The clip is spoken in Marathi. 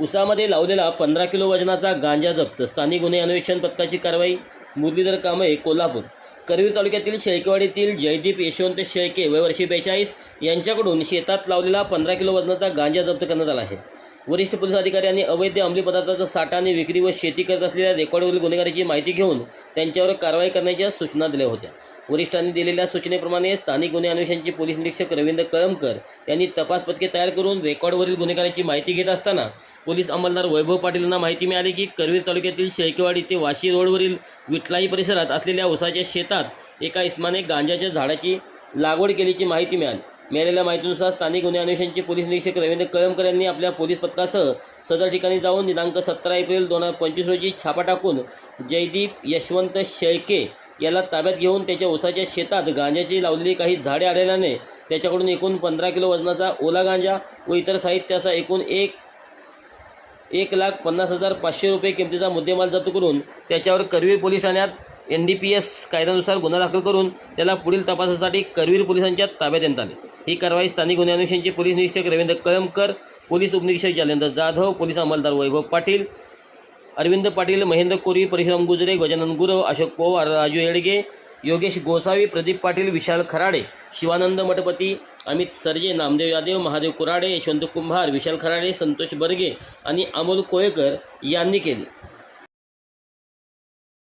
उसामध्ये लावलेला पंधरा किलो वजनाचा गांजा जप्त. स्थानिक गुन्हे अन्वेषण पथकाची कारवाई मुरलीधर कांबळे कोल्हापूर. करवीर तालुक्यातील शेळकेवाडीतील जयदीप यशवंत शेळके वयवर्षी बेचाळीस यांच्याकडून शेतात लावलेला पंधरा किलो वजनाचा गांजा जप्त करण्यात आला आहे. वरिष्ठ पोलीस अधिकाऱ्यांनी अवैध अंमली पदार्थाचा साठा आणि विक्री व शेती करत असलेल्या रेकॉर्डवरील गुन्हेगारीची माहिती घेऊन त्यांच्यावर कारवाई करण्याच्या सूचना दिल्या होत्या. वरिष्ठांनी दिलेल्या सूचनेप्रमाणे स्थानिक गुन्हे अन्वेषणचे पोलीस निरीक्षक रवींद्र कळमकर यांनी तपास पथके तयार करून रेकॉर्डवरील गुन्हेगाराची माहिती घेत असताना पोलीस अंमलदार वैभव पाटील यांना माहिती मिळाली की करवीर तालुक्यातील शेळकेवाडी ते वाशी रोडवरील विटलाई परिसरात असलेल्या उसाच्या शेतात एका इस्माने गांजाच्या झाडाची लागवड केल्याची माहिती मिळाली. मिळालेल्या माहितीनुसार स्थानिक गुन्हे अन्वेषणचे पोलीस निरीक्षक रवींद्र कळमकर यांनी आपल्या पोलीस पथकासह सदर ठिकाणी जाऊन दिनांक सतरा एप्रिल दोन हजार पंचवीस रोजी छापा टाकून जयदीप यशवंत शेळके याला ताब्यात घेऊन त्याच्या उसाच्या शेतात गांजाची लावलेली काही झाडे आढळल्याने त्याच्याकडून एकूण पंधरा किलो वजनाचा ओला गांजा व इतर साहित्याचा एकूण एक एक लाख पन्नास हजार पाचशे रुपये किमतीचा मुद्देमाल जप्त करून त्याच्यावर करवीर पोलीस ठाण्यात एन डी पी एस कायद्यानुसार गुन्हा दाखल करून त्याला पुढील तपासासाठी करवीर पोलिसांच्या ताब्यात देण्यात आले. ही कारवाई स्थानिक गुन्हे अन्वेषणचे पोलीस निरीक्षक रवींद्र कळमकर पोलीस उपनिरीक्षक जालेंद्र जाधव पोलीस अंमलदार वैभव पाटील अरविंद पाटील महेंद्र कोरी परशुराम गुजरे गजानन गुरव अशोक पवार राजू येडगे योगेश गोसावी प्रदीप पाटील विशाल खराडे शिवानंद मठपती अमित सरजे नामदेव यादव महादेव कुराडे यशवंत कुंभार विशाल खराडे संतोष बर्गे आणि अमोल कोळेकर यांनी केले.